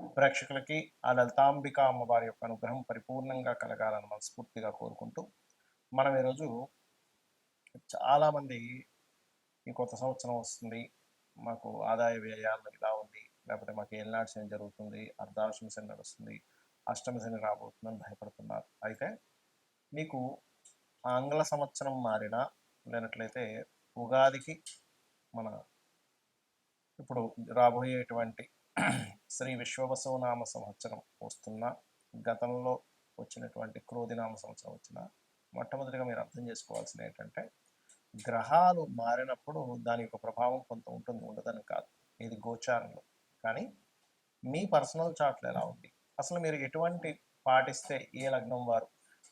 ప్రేక్షకులకి ఆ లలితాంబిక అమ్మవారి యొక్క అనుగ్రహం పరిపూర్ణంగా కలగాలని మనస్ఫూర్తిగా కోరుకుంటూ మనం ఈరోజు చాలామంది ఈ కొత్త సంవత్సరం వస్తుంది మాకు ఆదాయ వ్యయాలు ఇలా ఉంది లేకపోతే మాకు ఏళ్ళనాడు శని జరుగుతుంది అర్ధాష్టమి శని నడుస్తుంది అష్టమి శని రాబోతుందని భయపడుతున్నారు. అయితే మీకు ఆంగ్ల సంవత్సరం మారినా లేనట్లయితే ఉగాదికి మన ఇప్పుడు రాబోయేటువంటి శ్రీ విశ్వవసవనామ సంవత్సరం వస్తున్న గతంలో వచ్చినటువంటి క్రోధినామ సంవత్సరం వచ్చిన మొట్టమొదటిగా మీరు అర్థం చేసుకోవాల్సింది ఏంటంటే గ్రహాలు మారినప్పుడు దాని యొక్క ప్రభావం కొంత ఉంటుంది ఉండదని కాదు. ఇది గోచారంలో. కానీ మీ పర్సనల్ చార్ట్లో ఎలా ఉంది? అసలు మీరు ఎటువంటి పాటిస్తే ఏ లగ్నం వారు?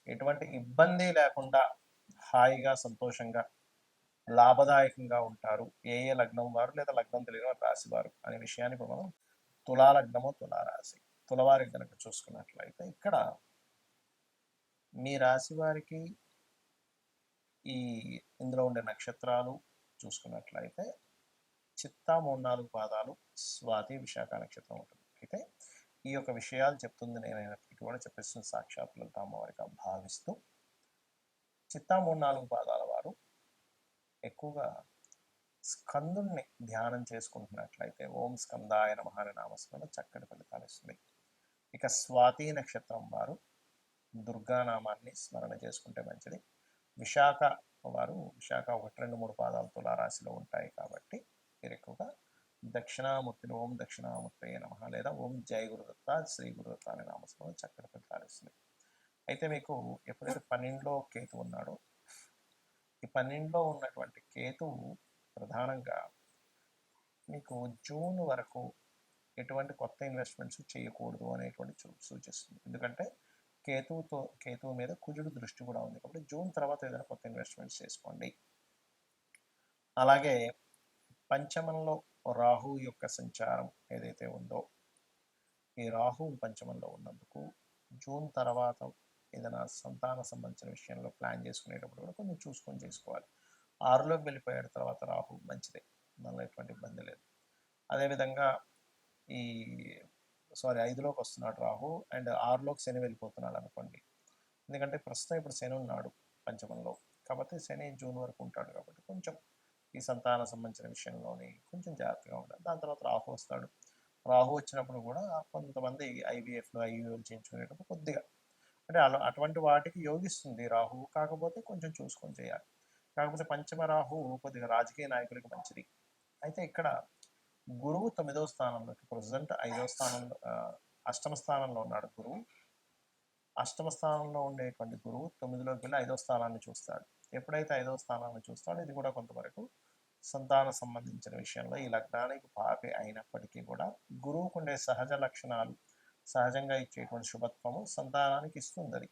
ఎటువంటి ఇబ్బంది లేకుండా హాయిగా సంతోషంగా లాభదాయకంగా ఉంటారు? ఏ ఏ లగ్నం వారు లేదా లగ్నం తెలియని వారు రాశి వారు అనే విషయాన్ని ఇప్పుడు మనం తులాలగ్నము తులారాశి. రాశి తులవారికి కనుక చూసుకున్నట్లయితే ఇక్కడ మీ రాశి వారికి ఈ ఇందులో ఉండే నక్షత్రాలు చూసుకున్నట్లయితే చిత్తా మూడు నాలుగు పాదాలు స్వాతి విశాఖ నక్షత్రం ఉంటుంది. అయితే ఈ యొక్క విషయాలు చెప్తుంది నేనైనప్పటికీ కూడా చెప్పేస్తున్న సాక్షాత్ లలిత భావిస్తూ చిత్తా మూడు నాలుగు పాదాల వారు ఎక్కువగా స్కందుణ్ణి ధ్యానం చేసుకుంటున్నట్లయితే ఓం స్కందాయ నమః నామస్మరణ చక్కటి ఫలితాలు ఇస్తుంది. ఇక స్వాతి నక్షత్రం వారు దుర్గానామాన్ని స్మరణ చేసుకుంటే మంచిది. విశాఖ వారు విశాఖ ఒకటి రెండు మూడు పాదాలు తులారాశిలో ఉంటాయి కాబట్టి మీరు ఎక్కువగా దక్షిణామూర్తిని ఓం దక్షిణామూర్తి నమ లేదా ఓం జై గురుదత్త శ్రీ గురుదత్త అనే నామస్మరణ చక్కటి ఫలితాలు ఇస్తుంది. అయితే మీకు ఎప్పుడైతే పన్నెండులో కేతు ఉన్నాడో ఈ పన్నెండులో ఉన్నటువంటి కేతువు ప్రధానంగా మీకు జూన్ వరకు ఎటువంటి కొత్త ఇన్వెస్ట్మెంట్స్ చేయకూడదు అనేటువంటి చూ- సూచిస్తుంది. ఎందుకంటే కేతువుతో కేతువు మీద కుజుడు దృష్టి కూడా ఉంది. కాబట్టి జూన్ తర్వాత ఏదైనా కొత్త ఇన్వెస్ట్మెంట్స్ చేసుకోండి. అలాగే పంచమంలో రాహు యొక్క సంచారం ఏదైతే ఉందో ఈ రాహు పంచమంలో ఉన్నందుకు జూన్ తర్వాత ఏదైనా సంతాన సంబంధించిన విషయంలో ప్లాన్ చేసుకునేటప్పుడు కూడా కొంచెం చూసుకొని చేసుకోవాలి. ఆరులోకి వెళ్ళిపోయాడు తర్వాత రాహు. మంచిదే. దానిలో ఎటువంటి ఇబ్బంది లేదు. అదేవిధంగా ఈ సారీ ఐదులోకి వస్తున్నాడు రాహు అండ్ ఆరులోకి శని వెళ్ళిపోతున్నాడు అనుకోండి. ఎందుకంటే ప్రస్తుతం ఇప్పుడు శని ఉన్నాడు పంచమంలో. కాబట్టి శని జూన్ వరకు ఉంటాడు కాబట్టి కొంచెం ఈ సంతాన సంబంధించిన విషయంలోని కొంచెం జాగ్రత్తగా ఉండాలి. దాని తర్వాత రాహు వస్తాడు. రాహు వచ్చినప్పుడు కూడా కొంతమంది ఐవీఎఫ్లు ఐవీఎల్ చేయించుకునేటప్పుడు కొద్దిగా అంటే అలా అటువంటి వాటికి యోగిస్తుంది రాహు. కాకపోతే కొంచెం చూసుకొని చేయాలి. కాకపోతే పంచమరాహు కొద్దిగా రాజకీయ నాయకులకి మంచిది. అయితే ఇక్కడ గురువు తొమ్మిదవ స్థానంలో ప్రజెంట్ ఐదవ స్థానంలో అష్టమ స్థానంలో ఉన్నాడు గురువు. అష్టమ స్థానంలో ఉండేటువంటి గురువు తొమ్మిదిలోకి వెళ్ళి ఐదవ స్థానాన్ని చూస్తాడు. ఎప్పుడైతే ఐదవ స్థానాన్ని చూస్తాడో ఇది కూడా కొంతవరకు సంతాన సంబంధించిన విషయంలో ఈ లగ్నానికి పాపి అయినప్పటికీ కూడా గురువుకు ఉండే సహజ లక్షణాలు సహజంగా ఇచ్చేటువంటి శుభత్వము సంతానానికి ఇస్తుంది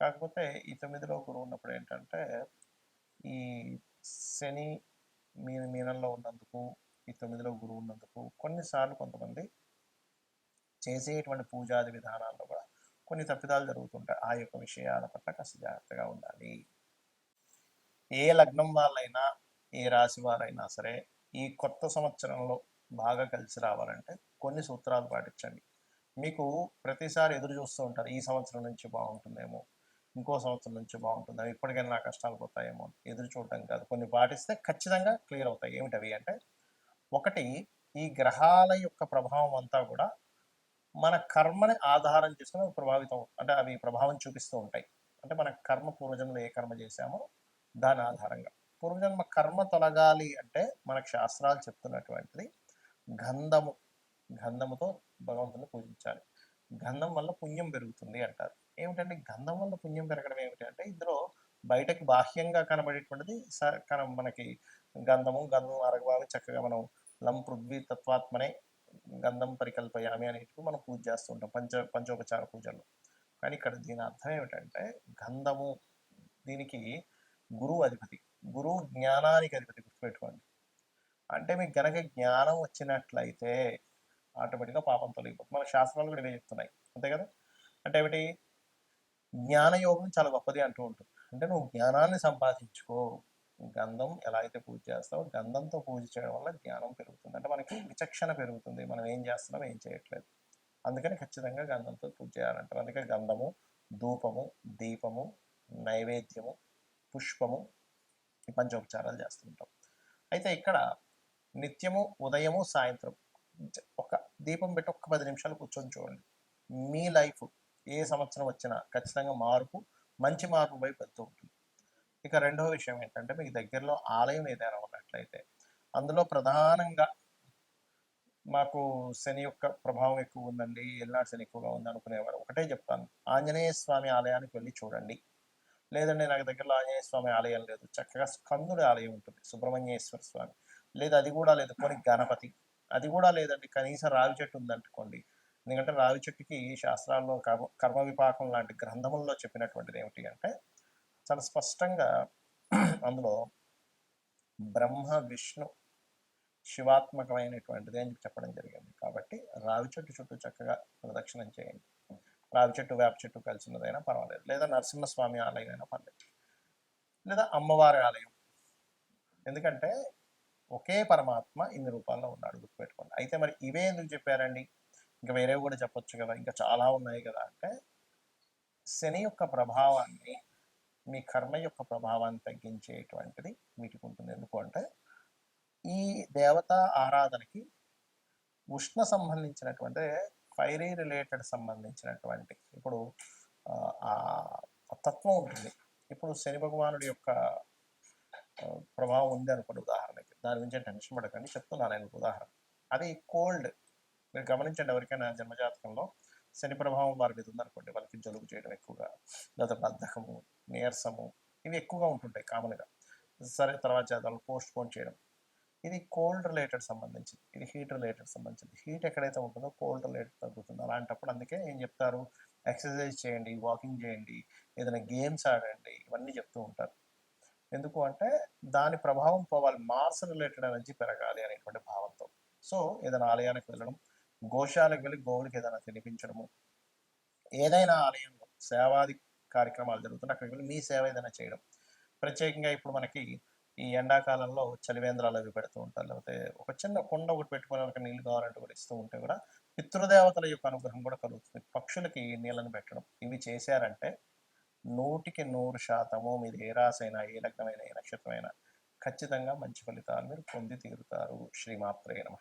కాకపోతే ఈ తొమ్మిదిలో గురువు ఉన్నప్పుడు ఏంటంటే ఈ శని మీ మీనంలో ఉన్నందుకు ఈ తొమ్మిదిలో గురువు ఉన్నందుకు కొన్నిసార్లు కొంతమంది చేసేటువంటి పూజాది విధానాల్లో కూడా కొన్ని తప్పిదాలు జరుగుతుంటాయి. ఆ యొక్క విషయాల పట్ల కాస్త జాగ్రత్తగా ఉండాలి. ఏ లగ్నం వాళ్ళైనా ఏ రాశి వారైనా సరే ఈ కొత్త సంవత్సరంలో బాగా కలిసి రావాలంటే కొన్ని సూత్రాలు పాటించండి. మీకు ప్రతిసారి ఎదురు చూస్తూ ఉంటారు ఈ సంవత్సరం నుంచి బాగుంటుందేమో. ఇంకో సంవత్సరం నుంచి బాగుంటుంది? అవి ఇప్పటికైనా నా కష్టాలు పోతాయేమో అని ఎదురు చూడటం కాదు. కొన్ని పాటిస్తే ఖచ్చితంగా క్లియర్ అవుతాయి. ఏమిటి అవి అంటే ఒకటి ఈ గ్రహాల యొక్క ప్రభావం అంతా కూడా మన కర్మని ఆధారం చేసుకుని ప్రభావితం అంటే అవి ప్రభావం చూపిస్తూ ఉంటాయి. అంటే మన కర్మ పూర్వజన్మలో ఏ కర్మ చేశామో దాని ఆధారంగా. పూర్వజన్మ కర్మ తొలగాలి అంటే మనకు శాస్త్రాలు చెప్తున్నటువంటిది గంధము. గంధముతో భగవంతుని పూజించాలి. గంధం వల్ల పుణ్యం పెరుగుతుంది అంటారు. ఏమిటంటే గంధం వల్ల పుణ్యం పెరగడం ఏమిటంటే ఇందులో బయటకు బాహ్యంగా కనబడేటువంటిది స- కన మనకి గంధము గంధం అరగబావి చక్కగా మనం లం పృథ్వీ తత్వాత్మనే గంధం పరికల్పయామి అనేటివి మనం పూజ చేస్తుంటాం పంచ పంచోపచార పూజల్లో. కానీ ఇక్కడ దీని అర్థం ఏమిటంటే గంధము దీనికి గురువు అధిపతి గురువు జ్ఞానానికి అధిపతి గుర్తుపెట్టుకోండి. అంటే మీకు గనక జ్ఞానం వచ్చినట్లయితే ఆటోమేటిక్గా పాపం తొలగిపోతుంది. మన శాస్త్రాలు కూడా ఇవే చెప్తున్నాయి. అంతే కదా? అంటే ఏమిటి? జ్ఞానయోగం చాలా గొప్పది అంటూ ఉంటుంది. అంటే నువ్వు జ్ఞానాన్ని సంపాదించుకో. గంధం ఎలా అయితే పూజ చేస్తావో గంధంతో పూజ చేయడం వల్ల జ్ఞానం పెరుగుతుంది. అంటే మనకి విచక్షణ పెరుగుతుంది. మనం ఏం చేస్తున్నాం ఏం చేయట్లేదు. అందుకని ఖచ్చితంగా గంధంతో పూజ చేయాలంటారు. అందుకే గంధము ధూపము దీపము నైవేద్యము పుష్పము ఈ పంచోపచారాలు చేస్తుంటాం. అయితే ఇక్కడ నిత్యము ఉదయము సాయంత్రం. ఒక దీపం పెట్టి ఒక్క పది నిమిషాలు కూర్చొని చూడండి. మీ లైఫ్ ఏ సంవత్సరం వచ్చినా ఖచ్చితంగా మార్పు మంచి మార్పు వైపు వెళ్తూ ఉంటుంది. ఇక రెండవ విషయం ఏంటంటే మీకు దగ్గరలో ఆలయం ఏదైనా ఉన్నట్లయితే అందులో ప్రధానంగా మాకు శని యొక్క ప్రభావం ఎక్కువ ఉందండి ఎల్నాడు శని ఎక్కువగా ఉంది అనుకునేవారు. ఒకటే చెప్తాను ఆంజనేయ స్వామి ఆలయానికి వెళ్ళి చూడండి. లేదండి నాకు దగ్గరలో ఆంజనేయ స్వామి ఆలయం లేదు. చక్కగా స్కందుడి ఆలయం ఉంటుంది సుబ్రహ్మణ్యేశ్వర స్వామి. లేదు అది కూడా లేదు కొన్ని గణపతి. అది కూడా లేదండి కనీసం రావి చెట్టు ఉందనుకోండి ఎందుకంటే రావి చెట్టుకి శాస్త్రాల్లో కర్మ కర్మ విపాకం లాంటి గ్రంథముల్లో చెప్పినటువంటిది ఏమిటి అంటే చాలా స్పష్టంగా అందులో బ్రహ్మ విష్ణు శివాత్మకమైనటువంటిది అని చెప్పడం జరిగింది. కాబట్టి రావి చెట్టు చుట్టూ చక్కగా ప్రదక్షిణం చేయండి. రావి చెట్టు వేప చెట్టు కలిసినదైనా పర్వాలేదు. లేదా నరసింహస్వామి ఆలయం అయినా పర్లేదు లేదా అమ్మవారి ఆలయం. ఎందుకంటే ఒకే పరమాత్మ ఇన్ని రూపాల్లో ఉన్నాడు గుర్తుపెట్టుకోండి. అయితే మరి ఇవే ఎందుకు చెప్పారండి? ఇంకా వేరేవి కూడా చెప్పొచ్చు కదా. ఇంకా చాలా ఉన్నాయి కదా. అంటే శని యొక్క ప్రభావాన్ని మీ కర్మ యొక్క ప్రభావాన్ని తగ్గించేటువంటిది వీటికి ఉంటుంది. ఎందుకు అంటే ఈ దేవత ఆరాధనకి ఉష్ణ సంబంధించినటువంటి ఫైరీ రిలేటెడ్ సంబంధించినటువంటి ఇప్పుడు ఆ, తత్వం ఉంటుంది. ఇప్పుడు శని భగవానుడి యొక్క ప్రభావం ఉంది అనుకోండి ఉదాహరణకి. దాని గురించి టెన్షన్ పడకండి. చెప్తున్నాను నేను ఒక ఉదాహరణ. అది కోల్డ్ మీరు గమనించండి ఎవరికైనా జన్మజాతకంలో శని ప్రభావం వారి మీద ఉందనుకోండి వాళ్ళకి జలుబు చేయడం ఎక్కువగా లేదా బద్ధకము నీరసము ఇవి ఎక్కువగా ఉంటుంటాయి కామన్గా. సరే తర్వాత చేద్దాం పోస్ట్ పోన్ చేయడం. ఇది కోల్డ్ రిలేటెడ్ సంబంధించింది. ఇది హీట్ రిలేటెడ్ సంబంధించింది. హీట్ ఎక్కడైతే ఉంటుందో కోల్డ్ రిలేటెడ్ తగ్గుతుంది. అలాంటప్పుడు అందుకే ఏం చెప్తారు? ఎక్సర్సైజ్ చేయండి వాకింగ్ చేయండి ఏదైనా గేమ్స్ ఆడండి ఇవన్నీ చెప్తూ ఉంటారు. ఎందుకు అంటే దాని ప్రభావం పోవాలి. మార్స్ రిలేటెడ్ ఎనర్జీ పెరగాలి అనేటువంటి భావంతో. సో ఏదైనా ఆలయానికి వెళ్ళడం గోశాలకు వెళ్ళి గోవులకి ఏదైనా తినిపించడము ఏదైనా ఆలయంలో సేవాది కార్యక్రమాలు జరుగుతున్నాయి అక్కడికి వెళ్ళి మీ సేవ ఏదైనా చేయడం. ప్రత్యేకంగా ఇప్పుడు మనకి ఈ ఎండాకాలంలో చలివేంద్రాలు అవి పెడుతూ ఉంటారు. లేకపోతే ఒక చిన్న కుండ ఒకటి పెట్టుకొని వాళ్ళకి నీళ్ళు కావాలంటే కూడా ఇస్తూ ఉంటే కూడా పితృదేవతల యొక్క అనుగ్రహం కూడా కలుగుతుంది. పక్షులకి నీళ్ళని పెట్టడం. ఇవి చేశారంటే నూటికి నూరు శాతము మీరు ఏ రాసైనా ఏ లగ్నమైన ఏ నక్షత్రమైనా ఖచ్చితంగా మంచి ఫలితాలు మీరు పొంది తీరుతారు. శ్రీమాత్రే నమ.